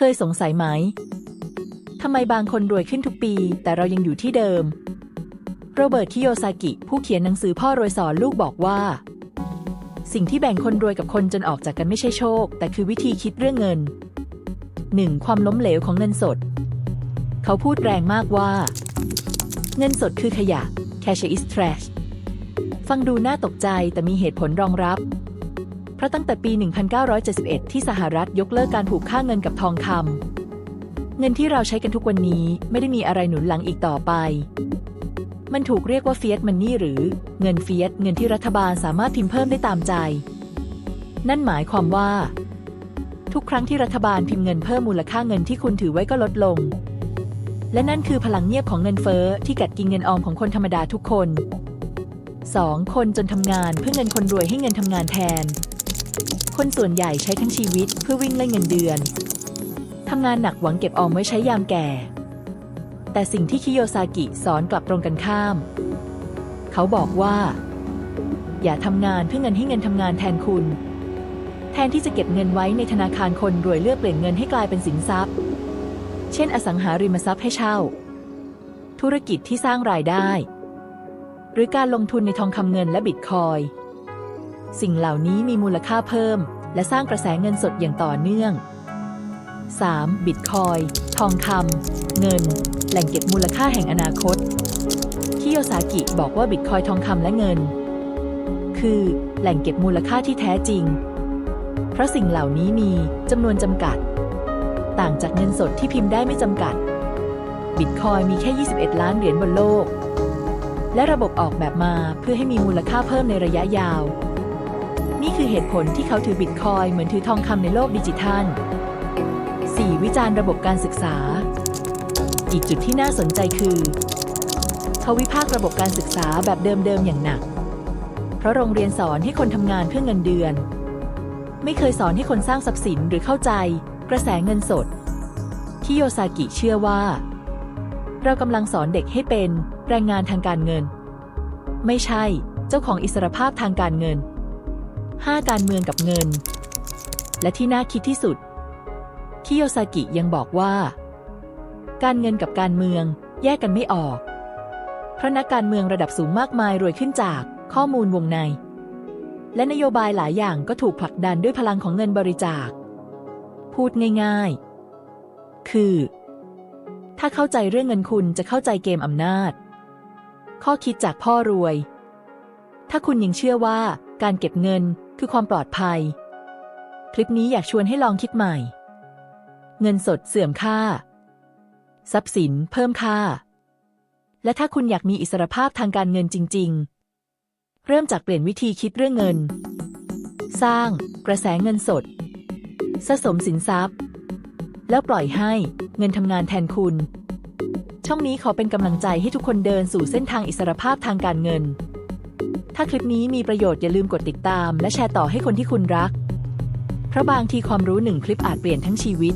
เคยสงสัยไหม ทำไมบางคนรวยขึ้นทุกปี แต่เรายังอยู่ที่เดิม โรเบิร์ตคิโยซากิ ผู้เขียนหนังสือพ่อรวยสอนลูกบอกว่า สิ่งที่แบ่งคนรวยกับคนจนออกจากกันไม่ใช่โชค แต่คือวิธีคิดเรื่องเงิน 1. ความล้มเหลวของเงินสด เขาพูดแรงมากว่า เงินสดคือขยะ cash is trash ฟังดูน่าตกใจแต่มีเหตุผลรองรับ เพราะตั้งแต่ปี 1971 ที่สหรัฐยกเลิกการผูกค่าเงินกับทองคำเงินที่เราใช้กันทุกวันนี้ไม่ได้มีอะไรหนุนหลังอีกต่อไป มันถูกเรียกว่า fiat money หรือเงิน fiat เงินที่รัฐบาลสามารถพิมพ์เพิ่มได้ตามใจ นั่นหมายความว่า ทุกครั้งที่รัฐบาลพิมพ์เงินเพิ่มมูลค่าเงินที่คุณถือไว้ก็ลดลง และนั่นคือพลังเงียบของเงินเฟ้อที่กัดกินเงินออมของคนธรรมดาทุกคน 2. คนจนทำงานเพื่อเงินคนรวยให้เงินทำงานแทน คนส่วนใหญ่ใช้ทั้งชีวิตเพื่อวิ่งไล่เงินเดือน ทำงานหนักหวังเก็บออมไว้ใช้ยามแก่ แต่สิ่งที่คิโยซากิสอนกลับตรงกันข้าม เขาบอกว่า อย่าทำงานเพื่อเงินให้เงินทำงานแทนคุณ แทนที่จะเก็บเงินไว้ในธนาคารคนรวยเลือกเปลี่ยนเงินให้กลายเป็นสินทรัพย์ เช่น อสังหาริมทรัพย์ให้เช่า ธุรกิจที่สร้างรายได้ หรือการลงทุนในทองคำเงินและบิตคอยน์ สิ่งเหล่านี้มีมูลค่าเพิ่ม และสร้างกระแสเงินสดอย่างต่อเนื่อง 3. บิตคอยทองคำเงิน แหล่งเก็บมูลค่าแห่งอนาคตคิโยซากิบอกว่าบิตคอยทองคำและเงิน คือ แหล่งเก็บมูลค่าที่แท้จริง เพราะสิ่งเหล่านี้มีจำนวนจำกัด ต่างจากเงินสดที่พิมพ์ได้ไม่จำกัด บิตคอยมีแค่ 21 ล้านเหรียญบนโลก และระบบออกแบบมาเพื่อให้มีมูลค่าเพิ่มในระยะยาว นี่คือเหตุผลที่เขาถือบิตคอยเหมือนถือทองคำในโลกดิจิทัล 4. วิจารณ์ระบบการศึกษา อีกจุดที่น่าสนใจคือ เขาวิพากษ์ระบบการศึกษาแบบเดิมๆอย่างหนัก เพราะโรงเรียนสอนให้คนทำงานเพื่อเงินเดือน ไม่เคยสอนให้คนสร้างทรัพย์สินหรือเข้าใจ กระแสเงินสดคิโยซากิเชื่อว่า เรากำลังสอนเด็กให้เป็นแรงงานทางการเงิน ไม่ใช่เจ้าของอิสรภาพทางการเงิน 5. การเมืองกับเงิน และที่น่าคิดที่สุด คิโยซากิยังบอกว่า การเงินกับการเมืองแยกกันไม่ออก เพราะนักการเมืองระดับสูงมากมายรวยขึ้นจากข้อมูลวงใน และนโยบายหลายอย่างก็ถูกผลักดันด้วยพลังของเงินบริจาค พูดง่ายๆ คือ ถ้าเข้าใจเรื่องเงินคุณจะเข้าใจเกมอำนาจ ข้อคิดจากพ่อรวย ถ้าคุณยังเชื่อว่าการเก็บเงิน คือความปลอดภัย คลิปนี้อยากชวนให้ลองคิดใหม่ เงินสดเสื่อมค่า ทรัพย์สินเพิ่มค่า และถ้าคุณอยากมีอิสรภาพทางการเงินจริง ๆ เริ่มจากเปลี่ยนวิธีคิดเรื่องเงิน สร้าง กระแสเงินสด สะสมสินทรัพย์ แล้วปล่อยให้เงินทำงานแทนคุณ ช่องนี้ขอเป็นกำลังใจให้ทุกคนเดินสู่เส้นทางอิสรภาพทางการเงิน ถ้าคลิปนี้มีประโยชน์อย่าลืมกดติดตาม และแชร์ต่อให้คนที่คุณรัก เพราะบางทีความรู้หนึ่งคลิปอาจเปลี่ยนทั้งชีวิต